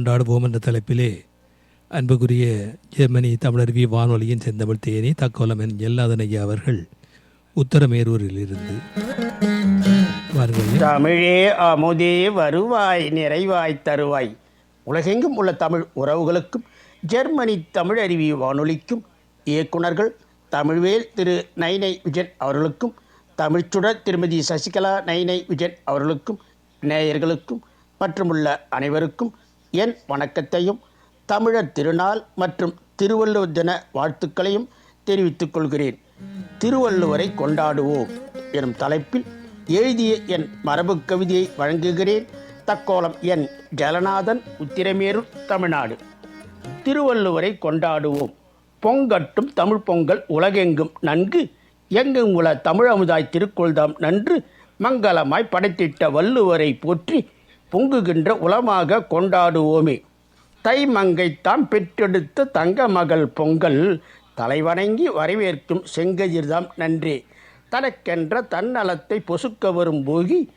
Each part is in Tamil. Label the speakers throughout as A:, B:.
A: கொண்டாடுவோம் என்ற தலைப்பிலே அன்புக்குரிய ஜெர்மனி தமிழருவி வானொலியின் செந்தமிழ் தேனி தக்கோலம் என் எல்லாதனையா அவர்கள் உத்தரமேரூரில் இருந்து
B: தமிழே அமுதே வருவாய் நிறைவாய் தருவாய். உலகெங்கும் உள்ள தமிழ் உறவுகளுக்கும் ஜெர்மனி தமிழ் அறிவி வானொலிக்கும் இயக்குனர்கள் தமிழ்வேல் திரு. நைனை விஜயன் அவர்களுக்கும் தமிழ்ச்சுடர் திருமதி சசிகலா நைனை விஜயன் அவர்களுக்கும் நேயர்களுக்கும் மற்றும் உள்ள அனைவருக்கும் என் வணக்கத்தையும் தமிழர் திருநாள் மற்றும் திருவள்ளுவர் தின வாழ்த்துக்களையும் தெரிவித்துக் கொள்கிறேன். திருவள்ளுவரை கொண்டாடுவோம் எனும் தலைப்பில் எழுதிய என் மரபு கவிதையை வழங்குகிறேன். தக்கோலம் என் ஜலநாதன் உத்திரமேரூர் தமிழ்நாடு. திருவள்ளுவரை கொண்டாடுவோம். பொங்கட்டும் தமிழ் பொங்கல் உலகெங்கும் நன்கு எங்கும் உள்ள தமிழமுதாய் திருக்குள்தாம் நன்று மங்களமாய் படைத்திட்ட வள்ளுவரை போற்றி பொங்குகின்ற உலமாக கொண்டாடுவோமே. தை மங்கைத்தான் பெற்றெடுத்த தங்க மகள் பொங்கல். தலைவணங்கி வரவேற்கும் செங்கதிர்தாம் நன்றி. தனக்கென்ற தன்னலத்தை பொசுக்க வரும் போகி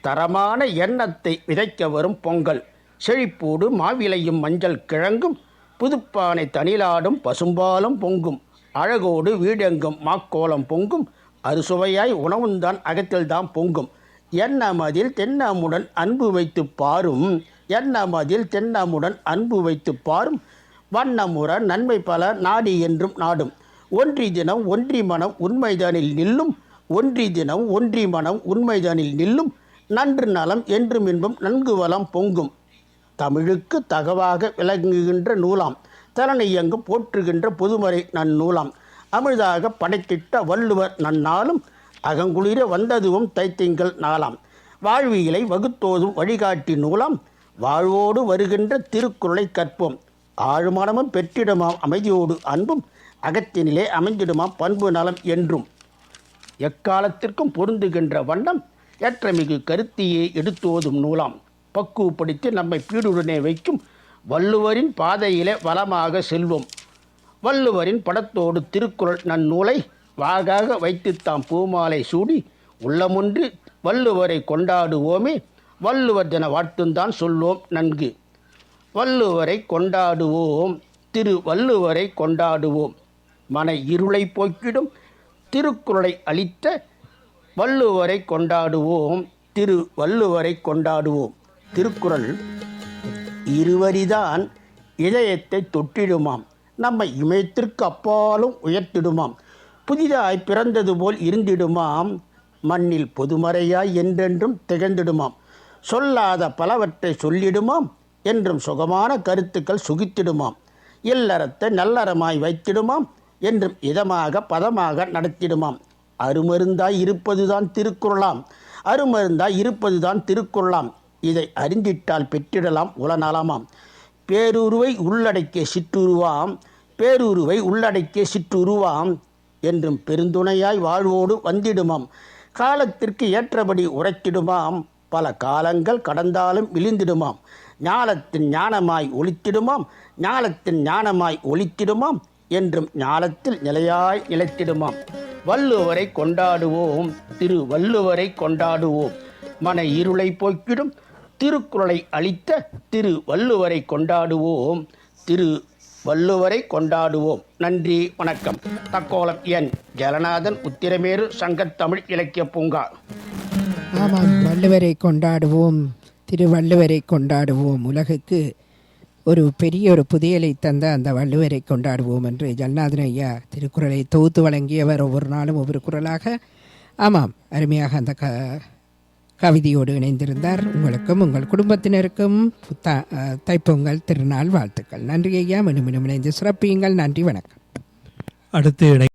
B: தரமான எண்ணத்தை விதைக்க வரும் பொங்கல். செழிப்போடு மாவிலையும் மஞ்சள் கிழங்கும் புதுப்பானை தனிலாடும் பசும்பாலும் பொங்கும். அழகோடு வீடெங்கும் மாக்கோலம் பொங்கும் அறுசுவையாய் உணவுந்தான் அகத்தில்தான் பொங்கும். எண்ணமதில் தென்னமுடன் அன்பு வைத்து பாரும் எண்ணமதில் தென்னமுடன் அன்பு வைத்து பாரும். வண்ணமுற நன்மை பல நாடி என்றும் நாடும். ஒன்றி தினம் ஒன்றி மனம் உண்மைதானில் நில்லும் ஒன்றி தினம் ஒன்றி மனம் உண்மைதானில் நில்லும். நன்று நலம் என்றும் இன்பம் நன்கு வளம் பொங்கும். தமிழுக்கு தகவாக விளங்குகின்ற நூலாம் தலனையங்கும் போற்றுகின்ற பொதுமறை நன்னூலாம். அமிழ்தாக படைத்திட்ட வள்ளுவர் நன்னாலும் அகங்குளிர வந்ததுவும் தைத்திங்கள் நாளாம். வாழ்வியலை வகுத்தோதும் வழிகாட்டி நூலாம் வாழ்வோடு வருகின்ற திருக்குறளை கற்போம். ஆழ்மானமும் பெற்றிடுமாம் அமைதியோடு அன்பும் அகத்தினிலே அமைந்திடுமாம் பண்பு நலம் என்றும். எக்காலத்திற்கும் பொருந்துகின்ற வண்ணம் ஏற்றமிகு கருத்தியை எடுத்தோதும் நூலாம். பக்குவப்படுத்தி நம்மை பீடுடனே வைக்கும் வள்ளுவரின் பாதையிலே வளமாக செல்வோம். வள்ளுவரின் படத்தோடு திருக்குறள் நன்னூலை வாகாக வைத்து தாம் பூமாலை சூடி உள்ளமொன்று வள்ளுவரை கொண்டாடுவோமே. வள்ளுவர் தின வாழ்த்துந்தான் சொல்வோம் நன்கு. வள்ளுவரை கொண்டாடுவோம். திரு வள்ளுவரை கொண்டாடுவோம். மன இருளை போக்கிடும். திருக்குறளை அளித்த வள்ளுவரை கொண்டாடுவோம். திரு வள்ளுவரை கொண்டாடுவோம். திருக்குறள் இருவரிதான் இதயத்தை தொட்டிடுமாம். நம்மை இமயத்திற்கு அப்பாலும் உயர்த்திடுமாம். புதிதாய் பிறந்தது போல் இருந்திடுமாம். மண்ணில் பொதுமறையாய் என்றென்றும் திகழ்ந்திடுமாம். சொல்லாத பலவற்றை சொல்லிடுமாம் என்றும் சுகமான கருத்துக்கள் சுகித்திடுமாம். இல்லறத்தை நல்லறமாய் வைத்திடுமாம் என்றும் இதமாக பதமாக நடத்திடுமாம். அருமருந்தாய் இருப்பதுதான் திருக்குறளாம். அருமருந்தாய் இருப்பதுதான் திருக்குறளாம். இதை அறிந்திட்டால் பெற்றிடலாம் உளநலமாம். பேருருவை உள்ளடக்கிய சிற்றுருவாம். பேருருவை உள்ளடக்கிய சிற்றுருவாம். என்றும் பெருந்துணையாய் வாழ்வோடு வந்திடுமாம். காலத்திற்கு ஏற்றபடி உரைத்திடுமாம் பல காலங்கள் கடந்தாலும் விழிந்திடுமாம். ஞானத்தின் ஞானமாய் ஒளித்திடுமாம் ஞானத்தின் ஞானமாய் ஒழித்திடுமாம் என்றும் ஞானத்தில் நிலையாய் நிலைத்திடுமாம். வள்ளுவரை கொண்டாடுவோம். திரு வள்ளுவரை கொண்டாடுவோம். மன இருளை போக்கிடும். திருக்குறளை அளித்த திரு வள்ளுவரை கொண்டாடுவோம். திரு வள்ளுவரை கொண்டாடுவோம். நன்றி வணக்கம். தக்கோலம் என். ஜலநாதன் உத்திரமேறு சங்கத்தமிழ் இலக்கிய பூங்கா.
C: ஆமாம் வள்ளுவரை கொண்டாடுவோம். திருவள்ளுவரை கொண்டாடுவோம். உலகுக்கு ஒரு பெரிய ஒரு புதையலை தந்த அந்த வள்ளுவரை கொண்டாடுவோம் என்று ஜல்நாதன் ஐயா திருக்குறளை தொகுத்து வழங்கியவர் ஒவ்வொரு நாளும் ஒவ்வொரு குரலாக. ஆமாம் அருமையாக அந்த க கவிதையோடு இணைந்திருந்தார். உங்களுக்கும் உங்கள் குடும்பத்தினருக்கும் புத்தா அஹ், தைப்பொங்கல் திருநாள் வாழ்த்துக்கள். நன்றி ஐயா. மீண்டும் மீண்டும் இணைந்து சிறப்பியுங்கள். நன்றி வணக்கம்.
A: அடுத்து இணை